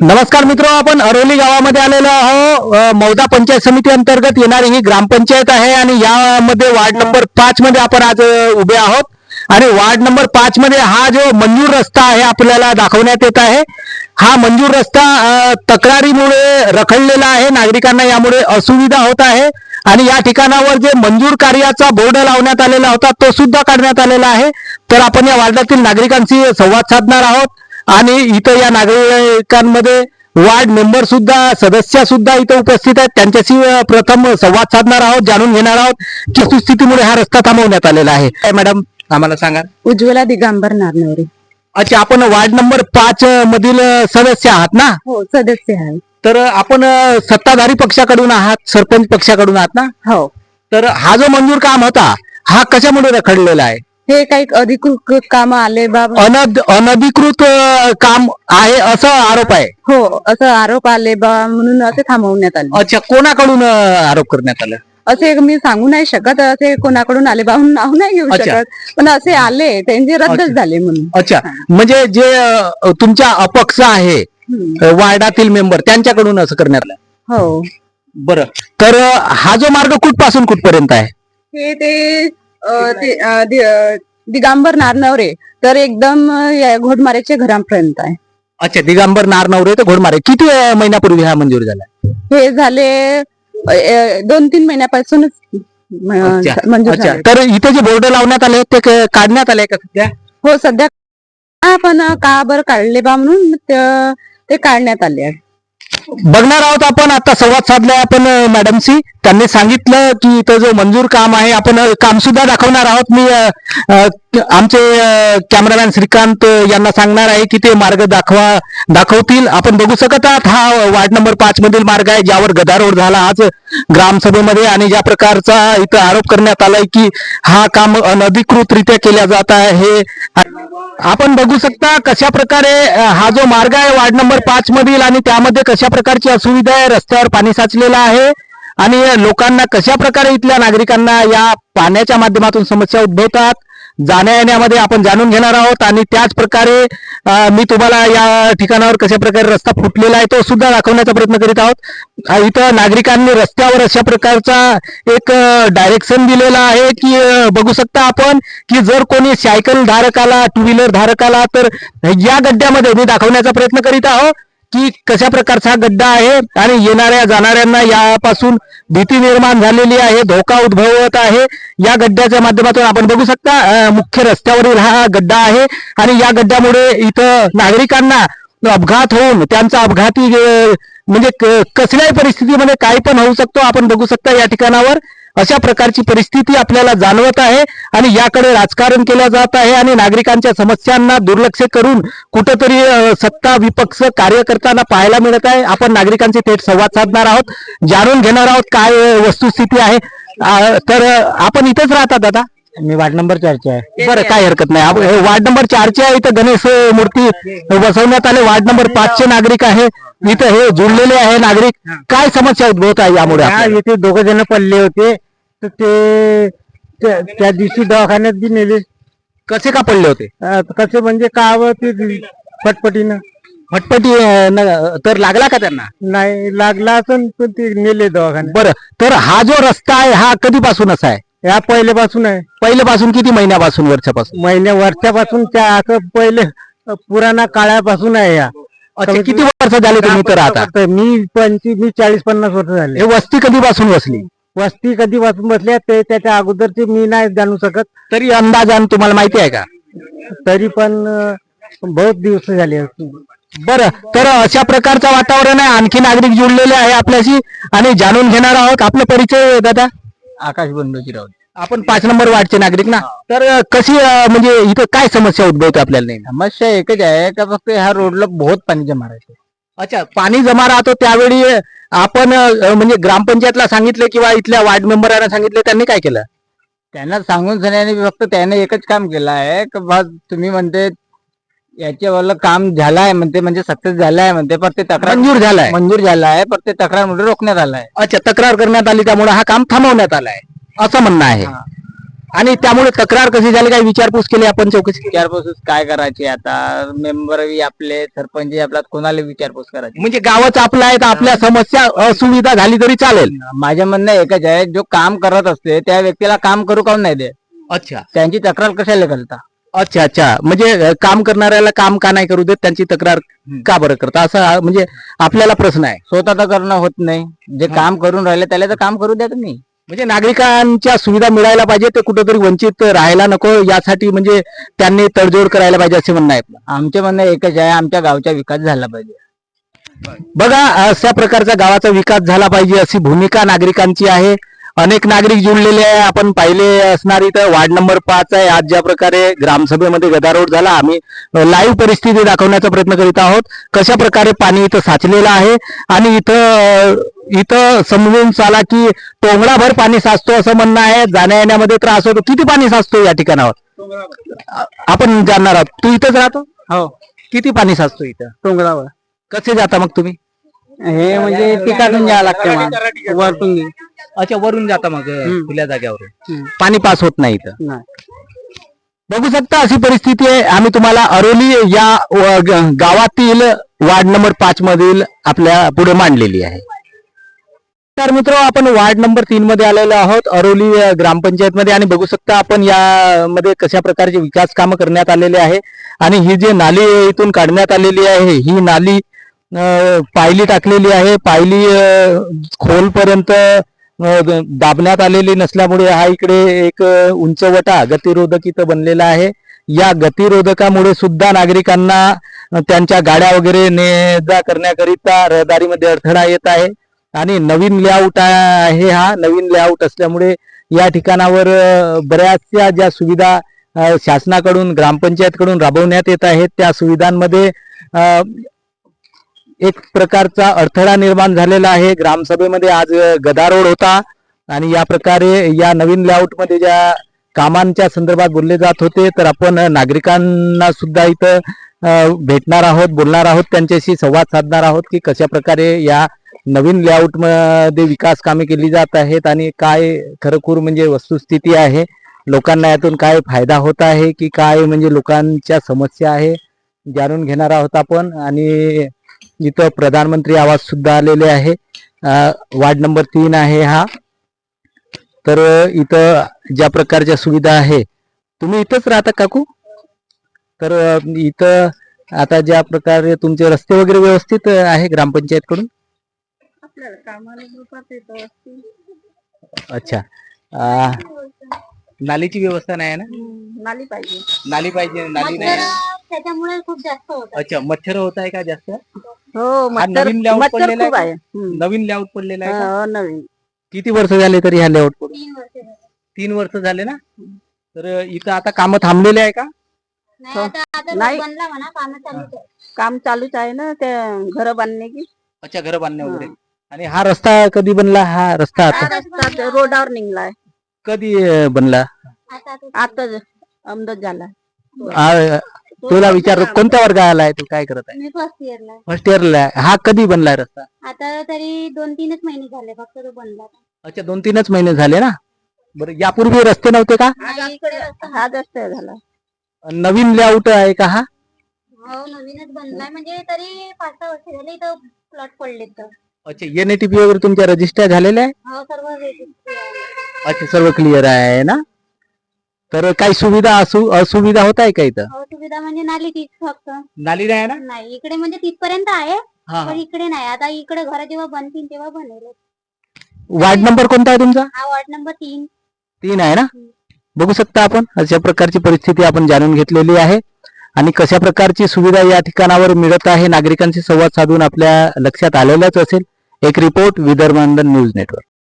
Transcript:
नमस्कार मित्र आपण अरोली गावामध्ये आलेलो आहो मौदा पंचायत समिती अंतर्गत येणारी ही ग्रामपंचायत आहे आणि यामध्ये वार्ड नंबर पाच मध्ये आपण आज उभे आहोत. आणि वार्ड नंबर पाच मध्ये हा जो मंजूर रस्ता आहे आपल्याला दाखवण्यात येत आहे. हा मंजूर रस्ता तक्रारीमुळे रखडलेला आहे. नागरिकांना यामुळे असुविधा होत आहे. आणि या ठिकाणावर जे मंजूर कार्याचा बोर्ड लावण्यात आलेला होता तो सुद्धा काढण्यात आलेला आहे. तर आपण या वार्डातील नागरिकांशी संवाद साधणार आहोत. आणि इथं या नागरिकांमध्ये वार्ड मेंबर सुद्धा सदस्य सुद्धा इथं उपस्थित आहेत. त्यांच्याशी प्रथम संवाद साधणार आहोत जाणून घेणार आहोत की सुस्थितीमुळे हा रस्ता थांबवण्यात आलेला आहे. काय मॅडम आम्हाला सांगा. उज्ज्वला दिगंबर नारनवरे. अच्छा आपण वार्ड नंबर पाच मधील सदस्य आहात ना? हो सदस्य आहे. तर आपण सत्ताधारी पक्षाकडून आहात सरपंच पक्षाकडून आहात ना? हो. तर हा जो मंजूर काम होता हा कशामुळे रखडलेला आहे? हे काही अधिकृत काम आले बाबा अनद अनधिकृत अ, काम आहे असा आरोप आहे? हो असं आरोप आले बा म्हणून असे थांबवण्यात आले. अच्छा कोणाकडून अ, आरोप करण्यात आला? असे मी सांगू नाही शकत असे कोणाकडून आले बा म्हणून नाव नाही घेऊ अच्छा. शकत. पण असे आले त्यांचे रद्दच. झाले म्हणून. अच्छा. म्हणजे जे अ, तुमच्या अपक्ष आहे हम्म. अ, वार्डातील मेंबर त्यांच्याकडून असं करण्यात आलं? हो. बरं. तर अ, हा जो मार्ग कुठपासून कुठपर्यंत आहे? हे ते ते, दिगंबर नारनवरे तर एकदम घोडमारेच्या घरापर्यंत आहे. अच्छा दिगंबर नारनवरे तर घोडमारे. किती महिन्यापूर्वी हा मंजूर झाला? हे झाले दोन तीन महिन्यापासूनच. मंजूर तर इथे जे बोर्ड लावण्यात आले ते काढण्यात आले का सध्या? हो सध्या पण का बरं काढले बा म्हणून त- ते काढण्यात आले आहे. बघणार आहोत आपण. आता संवाद साधलाय आपण मॅडमशी. त्यांनी सांगितलं की इथं जो मंजूर काम आहे आपण काम सुद्धा दाखवणार आहोत. मी आमचे कॅमेरामॅन श्रीकांत यांना सांगणार आहे की ते मार्ग दाखवा दाखवतील. आपण बघू शकत आहात हा वार्ड नंबर पाच मधील मार्ग आहे ज्यावर गदारोळ झाला आज ग्रामसभेमध्ये. आणि ज्या प्रकारचा इथं आरोप करण्यात आलाय की हा काम अनधिकृतरित्या केल्या जात आहे. हे आपण बघू शकता कशा प्रकारे हा जो मार्ग आहे वार्ड नंबर पाच मधील आणि त्यामध्ये अशा प्रकारची असुविधा आहे? रस्त्यावर पाणी साचलेलं आहे. आणि लोकांना कशा प्रकारे इथल्या नागरिकांना या पाण्याच्या माध्यमातून समस्या उद्भवतात जाण्या येण्यामध्ये आपण जाणून घेणार आहोत. आणि त्याच प्रकारे मी तुम्हाला या ठिकाणावर कशा प्रकारे रस्ता फुटलेला आहे तो सुद्धा दाखवण्याचा प्रयत्न करीत आहोत. इथं नागरिकांनी रस्त्यावर अशा प्रकारचा एक डायरेक्शन दिलेला आहे की बघू शकता आपण की जर कोणी सायकल धारकाला टू व्हीलर धारकाला तर या गड्ड्यामध्ये मी दाखवण्याचा प्रयत्न करीत आहोत की कशा प्रकारचा हा गड्डा आहे आणि येणाऱ्या जाणाऱ्यांना यापासून भीती निर्माण झालेली आहे धोका उद्भवत आहे. या गड्ड्याच्या माध्यमातून आपण बघू शकता मुख्य रस्त्यावरील हा गड्डा आहे आणि या गड्ड्यामुळे इथं नागरिकांना अपघात होऊन त्यांचा अपघाती म्हणजे क- कसल्याही परिस्थितीमध्ये काही पण होऊ शकतो. आपण बघू शकता या ठिकाणावर. अशा प्रकारची परिस्थिती आपल्याला जाणवत आहे आणि याकडे राजकारण केलं जात आहे आणि नागरिकांच्या समस्यांना दुर्लक्ष करून कुठंतरी सत्ता विपक्ष कार्य करताना पाहायला मिळत आहे. आपण नागरिकांचे थेट संवाद साधणार आहोत. जाणून घेणार आहोत काय वस्तुस्थिती आहे. तर आपण इथेच राहतात दादा मी वार्ड नंबर चारचे आहे. बरं काय हरकत नाही. हे वार्ड नंबर चारचे आहे. इथं गणेश मूर्ती बसवण्यात आले. वार्ड नंबर पाचचे नागरिक आहे. इथं हे जुळलेले आहे नागरिक. काय समस्या उद्भवत आहे यामुळे हा? इथे दोघ जण पडले होते. तर ते त्या त्या दिवशी दवाखान्यात बी नेले कसे का पडले होते? अं, कसे म्हणजे का हवं ते फटफटीनं. फटफटी अ, न- तर लागला का त्यांना? नाही लागला असं पण ते नेले दवाखान्यात. बरं तर हा जो रस्ता आहे हा कधीपासून असा आहे? या पहिल्यापासून आहे. पहिल्यापासून किती महिन्यापासून वर्षापासून? महिन्या वर्षापासून त्या असं पहिले अं, पुराणा काळापासून आहे या. अच्छा किती वर्ष झाले तुम्ही तर मी पंचवीस मी चाळीस पन्नास वर्ष झाले. हे वस्ती कधीपासून वसली? वस्ती कधीपासून बसल्या ते त्याच्या अगोदरचे मी नाही जाणू शकत. तरी अंदाजान तुम्हाला माहिती आहे का? तरी पण अं, बहुत दिवस झाले बरं तर अशा प्रकारचं वातावरण आहे आणखी नागरिक जुळलेले आहे आपल्याशी आणि जाणून घेणार आहोत आपला परिचय दादा. आकाश बंडोजी राऊत. आपण पाच नंबर वार्डचे नागरिक ना? तर अ, कशी अ, म्हणजे इथं काय समस्या उद्भवते आपल्याला नाही समस्या एकच आहे का फक्त ह्या रोडला बहुत पाणी जमा राहते. अच्छा पाणी जमा राहतो त्यावेळी आपण म्हणजे ग्रामपंचायतला सांगितले किंवा इथल्या वार्ड मेंबरांना सांगितले त्यांनी काय केलं? त्यांना सांगून सगळ्यांनी फक्त त्याने एकच काम केलं आहे का बा तुम्ही म्हणते याच्यावाला काम झालं आहे म्हणते म्हणजे सक्सेस झालं आहे म्हणते पण ते तक्रार मंजूर झालाय. मंजूर झालं आहे पण ते तक्रार म्हणजे रोखण्यात आलं आहे. अच्छा तक्रार करण्यात आली त्यामुळे हा काम थांबवण्यात आलाय असं म्हणणं आहे. आणि त्यामुळे तक्रार कशी झाली? काही विचारपूस केली आपण चौकशी विचारपूस काय करायची आता? मेंबर आपले सरपंच आपला कोणाला विचारपूस करायची? म्हणजे गावच आपलं आहे तर आपल्या समस्या असुविधा झाली तरी चालेल. माझ्या म्हणणं एकच आहे जो काम करत असते त्या व्यक्तीला काम करू काऊन नाही दे अच्छा. त्यांची तक्रार कशाला घालता अच्छा अच्छा. म्हणजे काम करणाऱ्याला काम का नाही करू देत? त्यांची तक्रार का बरं करता? असं म्हणजे आपल्याला प्रश्न आहे. स्वतः तर करणं होत नाही. जे काम करून राहिले त्याला तर काम करू द्या तुम्ही. म्हणजे नागरिकांच्या सुविधा मिळायला पाहिजे ते कुठेतरी वंचित राहायला नको यासाठी म्हणजे त्यांनी तडजोड करायला पाहिजे असे म्हणणं आहे. आमचे म्हणणं एकच आहे आमच्या गावचा विकास झाला पाहिजे. बघा अशा प्रकारचा गावाचा विकास झाला पाहिजे अशी भूमिका नागरिकांची आहे. अनेक नागरिक जुळलेले आहे. आपण पाहिले असणार इथं वार्ड नंबर पाच आहे. आज ज्या प्रकारे ग्रामसभेमध्ये गदारोळ झाला आम्ही लाईव्ह परिस्थिती दाखवण्याचा प्रयत्न करीत आहोत. कशा प्रकारे पाणी इथं साचलेलं आहे आणि इथं इथं समजून चाला की टोंगळाभर पाणी साचतो असं म्हणणं आहे. जाण्या येण्यामध्ये त्रास होतो. किती पाणी साचतो या ठिकाणावर? आपण जाणणार आहोत. तू इथंच राहतो? हो. किती पाणी साचतो इथं? डोंगरावर कसे जाता मग तुम्ही? हे म्हणजे पिकातून जावं लागते वरतून अच्छा वरून जाता मग. खुल्या जाग्यावर हम्म. पाणी पास होत नाही इथं. बघू शकता अशी परिस्थिती आहे. आम्ही तुम्हाला अरोली या गावातील वार्ड नंबर पाच मधील आपल्या पुढे मांडलेली आहे. तर मित्र आपण वार्ड नंबर तीन मध्ये आलेलो आहोत अरोली ग्रामपंचायत मध्ये आणि बघू शकता आपण यामध्ये कशा प्रकारचे विकास कामं करण्यात आलेले आहे. आणि ही जी नाली इथून काढण्यात आलेली आहे ही नाली पायली टाकलेली आहे. पायली खोलपर्यंत दाबण्यात आलेली नसल्यामुळे हा इकडे एक उंचवटा गतिरोधक इथं बनलेला आहे. या गतिरोधकामुळे सुद्धा नागरिकांना त्यांच्या गाड्या वगैरे ने जा करण्याकरिता रहदारीमध्ये अडथळा येत आहे. आणि नवीन लेआउट आहे हा. नवीन लेआउट असल्यामुळे या ठिकाणावर बऱ्याचशा ज्या सुविधा शासनाकडून ग्रामपंचायतकडून राबवण्यात येत आहेत त्या सुविधांमध्ये एक प्रकारचा अडथळा निर्माण झालेला आहे. ग्रामसभेमध्ये आज गदारोळ होता आणि या प्रकारे या नवीन लेआउटमध्ये ज्या कामांच्या संदर्भात बोलले जात होते तर आपण नागरिकांना सुद्धा इथं भेटणार आहोत बोलणार आहोत त्यांच्याशी संवाद साधणार आहोत की कशा प्रकारे या नवीन लेआउटमध्ये विकास कामे केली जात आहेत आणि काय खरखूर म्हणजे वस्तुस्थिती आहे. लोकांना यातून काय फायदा होत आहे की काय म्हणजे लोकांच्या समस्या आहे जाणून घेणार आहोत आपण. आणि इथं प्रधानमंत्री आवास सुद्धा आलेले आहे. वार्ड नंबर तीन आहे हा. तर इथं ज्या प्रकारच्या सुविधा आहे तुम्ही इथंच राहता काकू तर इथं आता ज्या प्रकारे तुमचे रस्ते वगैरे व्यवस्थित आहे ग्रामपंचायत कडून. अच्छा. अ, नालीची व्यवस्था नाही आहे ना? नाली पाहिजे. नाली पाहिजे नाली नाही त्याच्यामुळे खूप जास्त अच्छा मच्छर होत आहे का जास्त? हो मच्छर नवीन layout मच्छर पडलेला खूप आहे आहे. हम्म. नवीन लेआउट पडलेला आहे का? हो, नवीन. किती वर्ष झाले तरी ह्या लेआउट पडून तीन वर्ष झाली. तीन वर्ष झाले ना? तर इथं आता कामं थांबलेले आहे का? नाही हो. आता आता नाही. रोड बनला म्हणा काम चालूच आहे. काम चालूच आहे ना ते घर बांधणे की? अच्छा घर बांधणे. वगैरे. आणि हा रस्ता कधी बनला? हा रस्ता आता? हा रस्ता ते रोडावर निघलाय कधी अं, बनला? आता आता आता अमदत झाला. आ, तुला विचार कोणत्या वर्गाला आलाय तू काय करत आहे? मी फर्स्ट इयरला आहे. फर्स्ट इयरला हा कधी बनलाय रस्ता? आता तरी दोन तीनच महिने झाले फक्त तो बनला. अच्छा दोन तीनच महिने झाले ना? बरं यापूर्वी रस्ते नव्हते का? रस्ता हा रस्ता झाला. नवीन लेआउट आहे का हा? हो नवीनच बनलाय म्हणजे तरी पाच सहा वर्ष झाले इथं प्लॉट पडले तर अच्छा एनएटीपी वगैरे तुमच्या रजिस्टर झालेल्या आहे? हो सर्व register आहे. अच्छा सर्व क्लिअर आहे ना? तर काही सुविधा असु असुविधा होत आहे का इथं? हो सुविधा म्हणजे नाली तीच फक्त. नाली नाही ना? नाही इकडे म्हणजे तिथपर्यंत आहे हा पण इकडे नाही. आता इकडे घर जेव्हा बनतील तेव्हा बनेल वार्ड नंबर कोणता आहे तुमचा? हा वॉर्ड नंबर तीन. तीन आहे ना? बघू शकता आपण अशा प्रकारची परिस्थिती आपण जाणून घेतलेली आहे. आणि कशा प्रकारची सुविधा या ठिकाणावर मिळत आहे नागरिकांशी संवाद साधून आपल्या लक्षात आलेलाच असेल. एक रिपोर्ट विदर्भ न्यूज नेटवर्क.